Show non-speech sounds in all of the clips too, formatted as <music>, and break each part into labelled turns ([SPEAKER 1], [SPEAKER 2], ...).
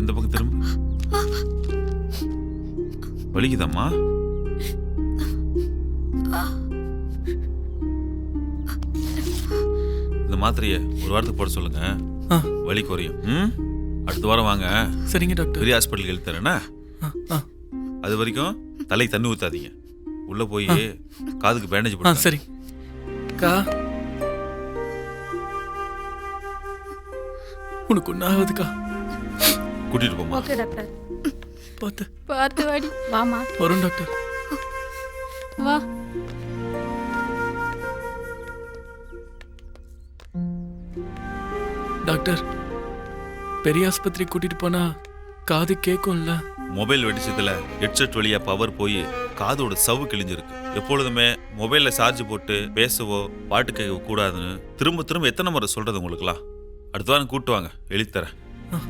[SPEAKER 1] இந்த பக்கம் திரும்ப. வலிக்குதாம்மா? இந்த மாத்திரையை ஒரு வாரத்துக்கு போட சொல்லுங்க. வலி குறையும். ம்? அடுத்த வாரம் வாங்க.
[SPEAKER 2] சரிங்க டாக்டர்.
[SPEAKER 1] பெரிய ஹாஸ்பிட்டலுக்கு எழுதி தரேன்னா அது வரைக்கும் தலை தண்ணி ஊத்தாதீங்க. உள்ள போய் காதுக்கு பேண்டேஜ் போட்டு
[SPEAKER 2] சரி. கா உனக்கு ஒன்றாவதுக்கா
[SPEAKER 1] கூட்டிட்டு போமா
[SPEAKER 3] ஓகே டாக்டர்.
[SPEAKER 2] பார்த்து.
[SPEAKER 3] பார்த்து வாடி. வாமா
[SPEAKER 2] வரும் டாக்டர்.
[SPEAKER 3] வா.
[SPEAKER 2] டாக்டர் பெரிய ஆஸ்பத்திரி கூட்டிட்டு போனா காது கேட்கும்ல
[SPEAKER 1] மொபைல் வெடிச்சதுல ஹெட்செட் வழியா பவர் போய் காதோட சவ்வு கிழிஞ்சிருக்கு. எப்பொழுதுமே மொபைல்ல சார்ஜ் போட்டு பேசவோ பாட்டு கேட்க கூடாதுன்னு திரும்ப திரும்ப எத்தனை முறை சொல்றது உங்களுக்குலாம் அடுத்த வாரம் கூட்டு வாங்க. எழுதி தரேன்.
[SPEAKER 2] ஆ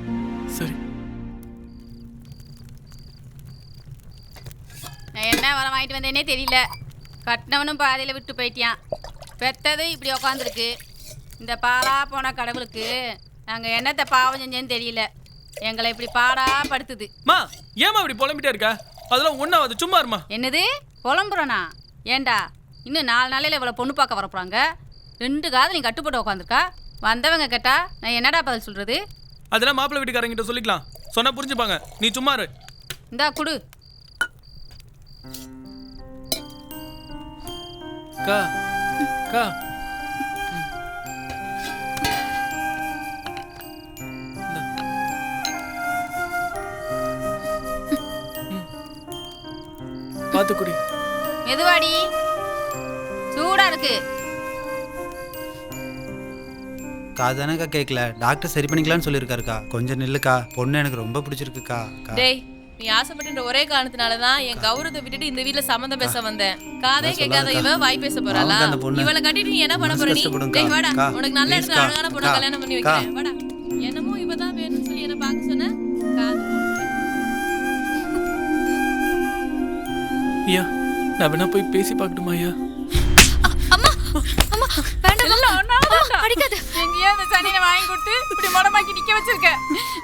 [SPEAKER 2] சரி.
[SPEAKER 4] என்ன வரம் வாங்கிட்டு வந்தேனே தெரியல. கட்டினவனும் பாதையில் விட்டு போயிட்டியான் பெத்தது இப்படி உக்காந்துருக்கு. இந்த பாலா போன கடவுளுக்கு நாங்கள் என்னத்தை பாவம் செஞ்சேன்னு தெரியல. எங்களை இப்படி பாடா படுத்துது.
[SPEAKER 2] மா ஏமா இப்படி புலம்பிட்டே இருக்க? அதெல்லாம் ஒன்றாவது சும்மா இருமா?
[SPEAKER 4] என்னது? புலம்புறனா? ஏண்டா இன்னும் நாலு நாளையில் இவ்வளோ பொண்ணு பார்க்க வரப்போறாங்க. ரெண்டு காதலையும் கட்டுப்பட்டு உட்காந்துருக்கா வந்தவங்க கேட்டா நான் என்னடா பதில் சொல்கிறது
[SPEAKER 2] அதெல்லாம் மாப்பிள்ளை வீட்டுக்காரங்கிட்ட சொல்லிக்கலாம். சொன்னா புரிஞ்சுப்பாங்க. நீ சும்மா இரு.
[SPEAKER 4] இந்தா குடு.
[SPEAKER 2] கா கா பார்த்து குடி
[SPEAKER 4] மெதுவாடி சூடா இருக்கு.
[SPEAKER 5] காதானக்கா கேட்கல டாக்டர் சரி பண்ணிக்கலாம்னு சொல்லியிருக்காருக்கா. கொஞ்சம் நில்லுக்கா. பொண்ணு எனக்கு ரொம்ப பிடிச்சிருக்குக்கா. அக்கா.
[SPEAKER 6] டேய் நீ ஆசைப்பட்ட ஒரே காரணத்தினால தான் என் கௌரவத்தை விட்டுட்டு இந்த வீட்ல சம்மந்தம் பேச வந்தேன். காதே கேட்காத இவ வாய் பேச போறாளா?
[SPEAKER 5] பாவம்க்கா அந்த பொண்ணு.
[SPEAKER 6] இவளை கட்டிட்டு நீ என்ன பண்ண போற? நீ. டேய் வாடா.
[SPEAKER 5] அக்கா,
[SPEAKER 6] உனக்கு நல்ல இடத்துல அழகான
[SPEAKER 5] அக்கா.
[SPEAKER 6] பொண்ணு கல்யாணம் பண்ணி
[SPEAKER 5] அக்கா.
[SPEAKER 6] வைக்கிறேன் வாடா. என்னமோ இவ தான் வேணும்னு சொல்லி என்ன பார்க்க சொன்ன. காது
[SPEAKER 2] ஐயா நான் வேணா போய் பேசி பார்க்கட்டுமா ஐயா?
[SPEAKER 4] அடிக்காது. எங்கேயோ அந்த சனியை வாங்கி கொடுத்து இப்படி முடமாக்கி நிக்க வச்சிருக்க.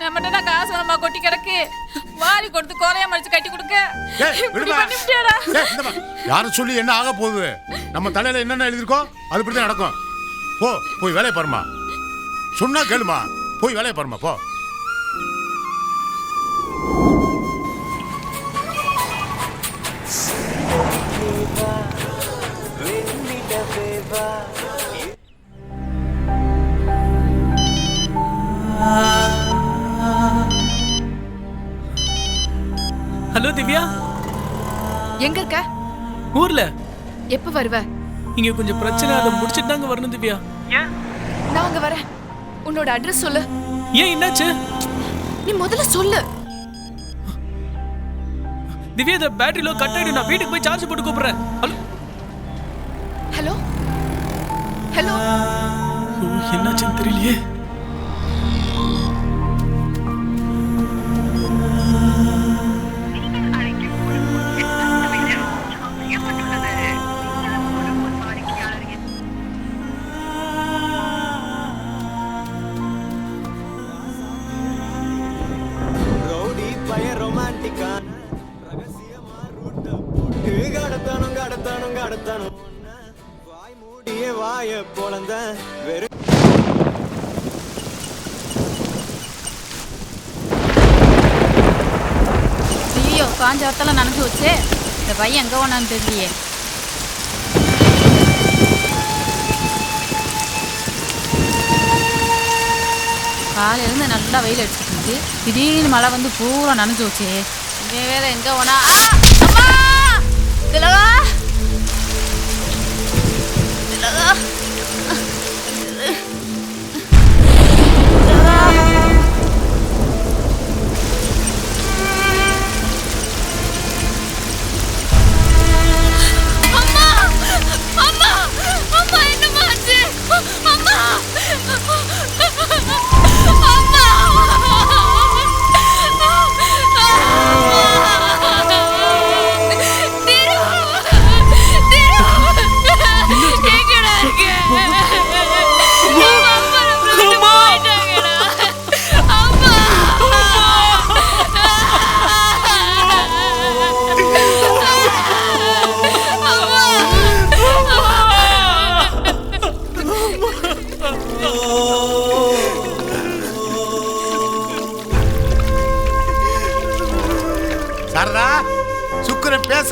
[SPEAKER 4] நம்மகிட்ட காசு வரமா கொட்டி கிடக்கு. வாரி கொடுத்து குறைய மடிச்சு கட்டி கொடுக்க.
[SPEAKER 7] யாரும் சொல்லி என்ன ஆக போகுது? நம்ம தலையில என்னென்ன எழுதிருக்கோ அது இப்படி தான் நடக்கும். போ போய் வேலையை பாருமா சொன்னா கேளுமா. போய் வேலையை பாருமா போ.
[SPEAKER 2] ஹலோ திவ்யா?
[SPEAKER 3] எங்க இருக்க
[SPEAKER 2] ஊர்ல.
[SPEAKER 3] எப்ப வருவ?
[SPEAKER 2] இங்க கொஞ்சம் பிரச்சனை அதை முடிச்சிட்டு தாங்க வரணும் திவ்யா.
[SPEAKER 3] நான் அங்க வரேன். உன்னோட அட்ரஸ் சொல்லு.
[SPEAKER 2] ஏன் என்னாச்சு?
[SPEAKER 3] நீ முதல்ல சொல்லு.
[SPEAKER 2] திவ்யா இந்த பேட்டரி லோ கட் ஆயிடும் நான் வீட்டுக்கு போய் சார்ஜ் போட்டு கூப்பிடுறேன். ஹலோ?
[SPEAKER 3] ஹலோ? ஹலோ?
[SPEAKER 2] என்னாச்சுன்னு தெரியலையே.
[SPEAKER 8] கடத்தணும் கடத்தணும் வாய் மூடிய வாய பொழந்த வெறும்
[SPEAKER 4] ஐயோ காஞ்ச வரத்தெல்லாம் நனைஞ்சு வச்சு இந்த பையன் எங்கே ஒன்றான்னு தெரியலையே. காலையிலேருந்து நல்லா வெயில் அடிச்சுட்டு திடீர்னு மழை வந்து பூரா நனைஞ்சு வச்சு இவன் வேற எங்கே போனா? திலகா!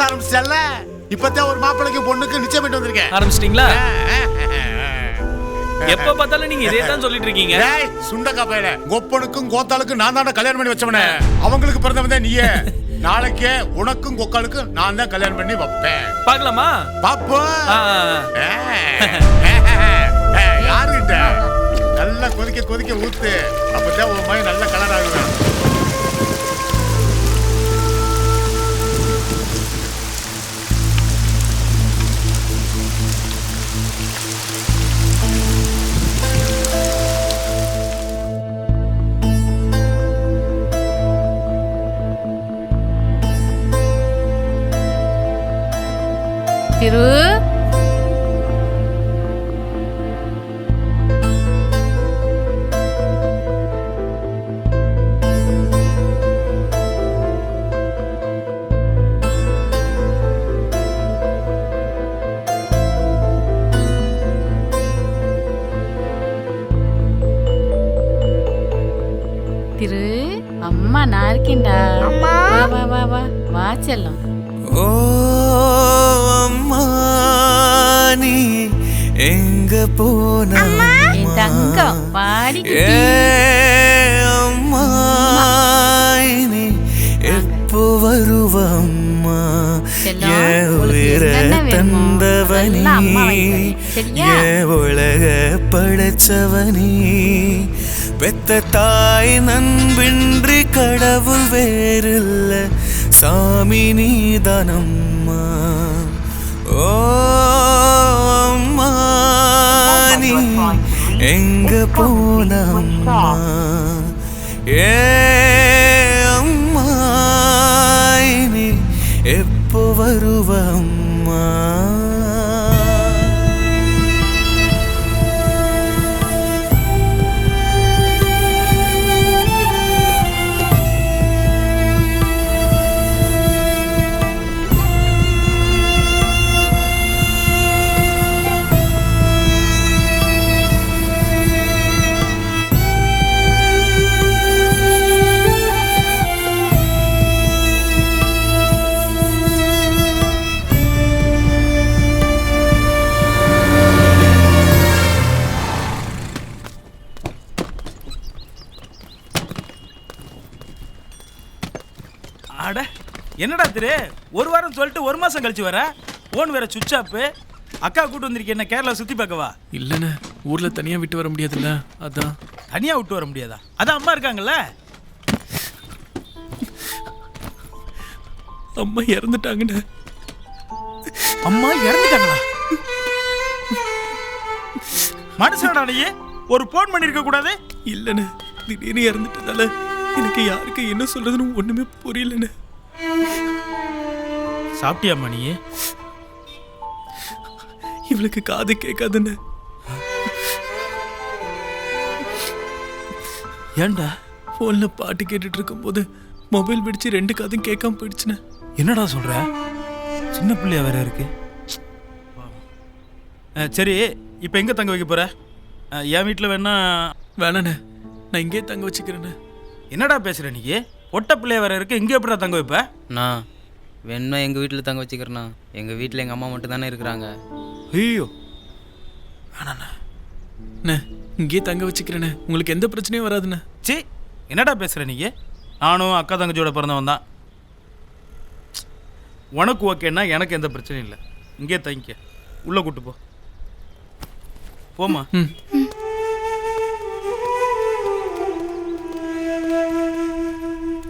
[SPEAKER 7] ஆரம்பிச்சல இப்பதான் ஒரு மாப்பிளைக்கு பொண்ணுக்கு நிச்சயம் பண்ணிட்டு வந்திருக்கேன்.
[SPEAKER 2] ஆரம்பிச்சிட்டீங்களா?
[SPEAKER 7] எப்ப
[SPEAKER 2] பார்த்தாலும் நீங்க இதே தான் சொல்லிட்டு இருக்கீங்க.
[SPEAKER 7] டேய் சுண்டக்கா பையல. கொப்பனுக்கும் கோத்தாளுக்கும் நான் தானே கல்யாணம் பண்ணி வச்சவனே. அவங்களுக்கு பிறந்தவன் தான் நீயே. <laughs> நாளைக்கே உனக்கும் கொக்காளுக்கும் நான் தான் கல்யாணம் பண்ணி வைப்பேன்.
[SPEAKER 2] பார்க்கலாமா?
[SPEAKER 7] பாப்போம். <laughs> யாருகிட்ட? நல்லா கொதிக்க கொதிக்க ஊத்து. அப்பதான் உன் மகன் நல்ல கலர் ஆகுவேன்.
[SPEAKER 4] வா செல்லம்
[SPEAKER 8] ஓ அம்மா நீ எங்க போன
[SPEAKER 4] என் தங்கம் பாடி
[SPEAKER 8] ஏ அம்மா நீ எப்போ வருவ அம்மா
[SPEAKER 4] செல்லம்,
[SPEAKER 8] என்
[SPEAKER 4] உங்களுக்கு
[SPEAKER 8] உயிரை
[SPEAKER 4] என்னென்ன வேணுமோ
[SPEAKER 8] தந்தவனி? என் உலக படைச்சவனி பெத்த தாய் நண்பின்றி கடவுள் வேறில்ல சாமி நீதானம்மா ஓ நீ எங்க போனம்மா? ஏ அம்மா நீ எப்போ வருவம்மா?
[SPEAKER 9] அட என்னடா திரு? ஒரு வாரம் சொல்லிட்டு ஒரு மாசம் கழிச்சு வர? போன் வேற சுவிட்ச் ஆப்பு அக்கா கூட்டு வந்திருக்கேன் என்ன கேரளா சுத்தி பார்க்கவா?
[SPEAKER 2] இல்லைண்ணே ஊர்ல தனியா விட்டு வர முடியாதுல்ல அதான்.
[SPEAKER 9] தனியா விட்டு வர முடியாதா? அதான் அம்மா இருக்காங்கல்ல?
[SPEAKER 2] அம்மா இறந்துட்டாங்கண்ணே.
[SPEAKER 9] அம்மா இறந்துட்டாங்களா? மனுஷனடா நீ? ஒரு போன் பண்ணிருக்க கூடாது?
[SPEAKER 2] இல்லைண்ணே திடீர்னு இறந்துட்டதால எனக்கு யாருக்கு என்ன சொல்றதுன்னு ஒண்ணுமே புரியலண்ணே.
[SPEAKER 9] சாப்பிட்டியாம்மா நீ
[SPEAKER 2] இவளுக்கு காது கேட்காதுண்ணே
[SPEAKER 9] ஏன்டா
[SPEAKER 2] ஃபோன்ல பாட்டு கேட்டுட்டு இருக்கும்போது மொபைல் பிடிச்சு ரெண்டு காதும் கேட்காம போயிடுச்சுண்ணே
[SPEAKER 9] என்னடா சொல்ற? சின்ன பிள்ளையா வேற இருக்கு. சரி இப்போ எங்க தங்க வைக்க போற? அஹ், என் வீட்டில் வேணா
[SPEAKER 2] வேணாண்ணே நான் இங்கேயே தங்க வச்சுக்கிறேண்ணே.
[SPEAKER 9] என்னடா பேசுற நீ? ஒட்ட பிள்ளைய வேற இருக்கு இங்க எப்படிடா தங்க வைப்ப?
[SPEAKER 10] நான் வேணும்னா எங்கள் வீட்டில் தங்க வச்சுக்கிறேண்ணா. எங்கள் வீட்டில் எங்கள் அம்மா மட்டும் தானே இருக்கிறாங்க.
[SPEAKER 9] ஐயோ.
[SPEAKER 2] அண்ணே இங்கேயே தங்க வச்சுக்கிறேண்ணே. உங்களுக்கு எந்த பிரச்சனையும் வராதுண்ணே.
[SPEAKER 9] சி என்னடா பேசுற நீ நானும் அக்கா தங்கச்சியோட பிறந்தவன் தான். உனக்கு ஓகேன்னா எனக்கு எந்த பிரச்சனையும் இல்லை. இங்கே தங்கிக்க. உள்ள கூட்டு போ. போமா
[SPEAKER 2] ம்.